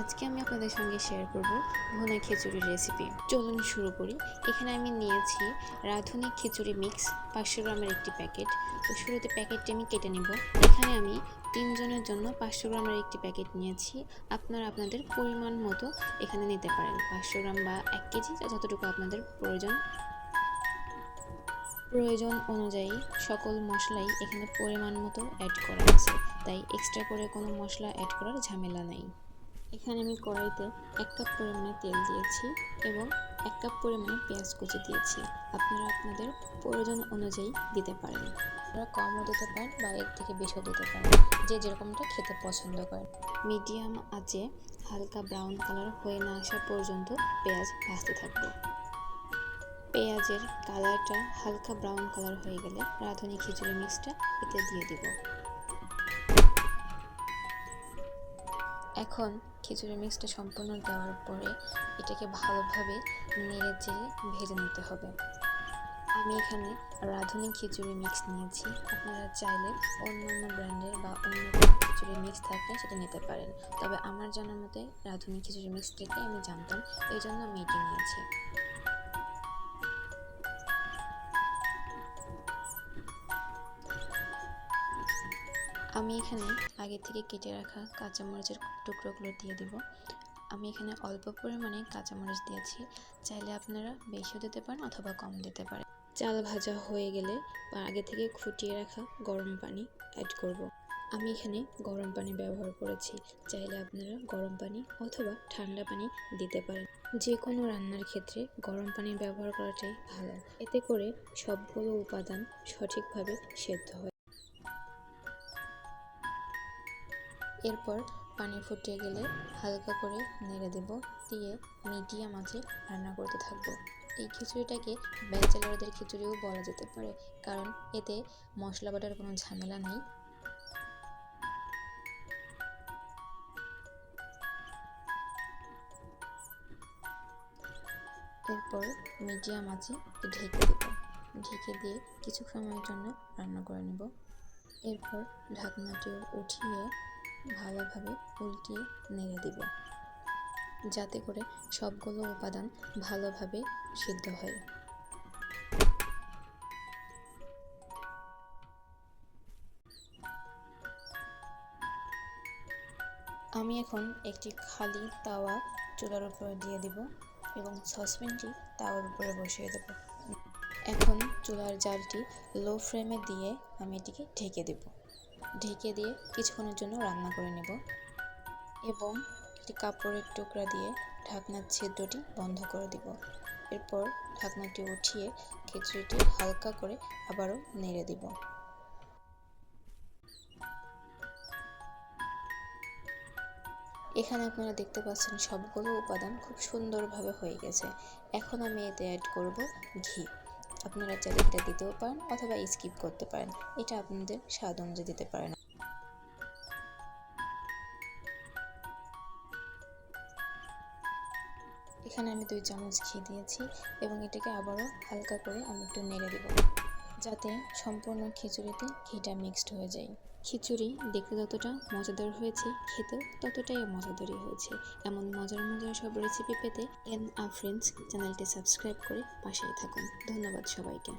আজকে আমি আপনাদের সঙ্গে শেয়ার করব ভুনা খিচুড়ির রেসিপি চলুন শুরু করি। এখানে আমি নিয়েছি রাঁধুনি খিচুড়ি মিক্স পাঁচশো গ্রামের একটি প্যাকেট তো শুরুতে প্যাকেটটি আমি কেটে নেব। এখানে আমি তিনজনের জন্য পাঁচশো গ্রামের একটি প্যাকেট নিয়েছি। আপনারা আপনাদের পরিমাণ মতো এখানে নিতে পারেন। পাঁচশো গ্রাম বা এক কেজি যতটুকু আপনাদের প্রয়োজন। প্রয়োজন অনুযায়ী সকল মশলাই এখানে পরিমাণ মতো অ্যাড করা আছে। তাই এক্সট্রা করে কোনো মশলা অ্যাড করার ঝামেলা নেই। এখানে আমি কড়াইতে এক কাপ পরিমাণে তেল দিয়েছি এবং এক কাপ পরিমাণে পেঁয়াজ কুচি দিয়েছি। আপনারা আপনাদের প্রয়োজন অনুযায়ী দিতে পারেন। আপনারা কমও দিতে পারেন বা এর থেকে বেশিও দিতে পারেন, যে যেরকমটা খেতে পছন্দ করেন। মিডিয়াম আঁচে হালকা ব্রাউন কালার হয়ে না আসা পর্যন্ত পেঁয়াজ ভাজতে থাকব। পেঁয়াজের কালারটা হালকা ব্রাউন কালার হয়ে গেলে রাঁধুনি খিচুড়ি মিক্সটা এতে দিয়ে দিব। এখন খিচুড়ি মিক্সটা সম্পূর্ণ দেওয়ার পরে এটাকে ভালোভাবে নেড়ে চেড়ে ভেজে নিতে হবে। আমি এখানে রাঁধুনি খিচুড়ি মিক্স নিয়েছি। আপনারা চাইলে অন্যান্য ব্র্যান্ডের বা অন্য খিচুড়ি মিক্স থাকলে সেটা নিতে পারেন। তবে আমার জানার মতে রাঁধুনি খিচুড়ি মিক্স থেকে আমি জানতাম এই জন্য আমি এটি নিয়েছি। আমি এখানে আগে থেকে কেটে রাখা কাঁচামরিচের টুকরোগুলো দিয়ে দিব। আমি এখানে অল্প পরিমাণে কাঁচামরিচ দিয়েছি। চাইলে আপনারা বেশিও দিতে পারেন অথবা কম দিতে পারেন। চাল ভাজা হয়ে গেলে বা আগে থেকে ফুটিয়ে রাখা গরম পানি অ্যাড করব। আমি এখানে গরম পানি ব্যবহার করেছি। চাইলে আপনারা গরম পানি অথবা ঠান্ডা পানি দিতে পারেন। যে কোনো রান্নার ক্ষেত্রে গরম পানি ব্যবহার করাটাই ভালো। এতে করে সবগুলো উপাদান সঠিকভাবে সেদ্ধ হয়। এরপর পানি ফুটিয়ে গেলে হালকা করে নেড়ে দেব, দিয়ে মিডিয়াম আঁচে রান্না করতে থাকব। এই খিচুড়িটাকে ব্যাচেলারদের খিচুড়িও বলা যেতে পারে, কারণ এতে মশলা বাটার কোনো ঝামেলা নেই। এরপর মিডিয়াম আঁচে ঢেকে দেব। ঢেকে দিয়ে কিছু সময়ের জন্য রান্না করে নেব। এরপর ঢাকনাটিও উঠিয়ে ভালোভাবে উল্টিয়ে নেড়ে দিব, যাতে করে সবগুলো উপাদান ভালোভাবে সিদ্ধ হয়। আমি এখন একটি খালি তাওয়া চুলার উপরে দিয়ে দিব এবং সসপ্যানটি তাওয়ার উপরে বসিয়ে দেব। এখন চুলার জালটি লো ফ্লেমে দিয়ে আমি এটিকে ঢেকে দেবো। ঢেকে দিয়ে কিছুক্ষণের জন্য রান্না করে নেব এবং একটি কাপড়ের টুকরা দিয়ে ঢাকনার ছিদ্রটি বন্ধ করে দিব। এরপর ঢাকনাটি উঠিয়ে খিচুড়িটি হালকা করে আবারও নেড়ে দিব। এখানে আপনারা দেখতে পাচ্ছেন সবগুলো উপাদান খুব সুন্দরভাবে হয়ে গেছে। এখন আমি এতে অ্যাড করব ঘি। আপনারা চাইলে এটা দিতেও পারেন অথবা স্কিপ করতে পারেন। এটা আপনাদের স্বাদ অনুযায়ী দিতে পারেন। এখানে আমি দুই চামচ ঘি দিয়েছি এবং এটাকে আবারও হালকা করে আমি একটু নেড়ে দেব। যাতে সম্পূর্ণ খিচুড়িতে ঘিটা মিক্সড হয়ে যায়। খিচুড়ি দেখতে যতটা মজাদার হয়েছে, খেতেও ততটাই মজাদারই হয়েছে। এমন মজার মজার সব রেসিপি পেতে এন আ ফ্রেন্ডস চ্যানেলটি সাবস্ক্রাইব করে পাশেই থাকুন। ধন্যবাদ সবাইকে।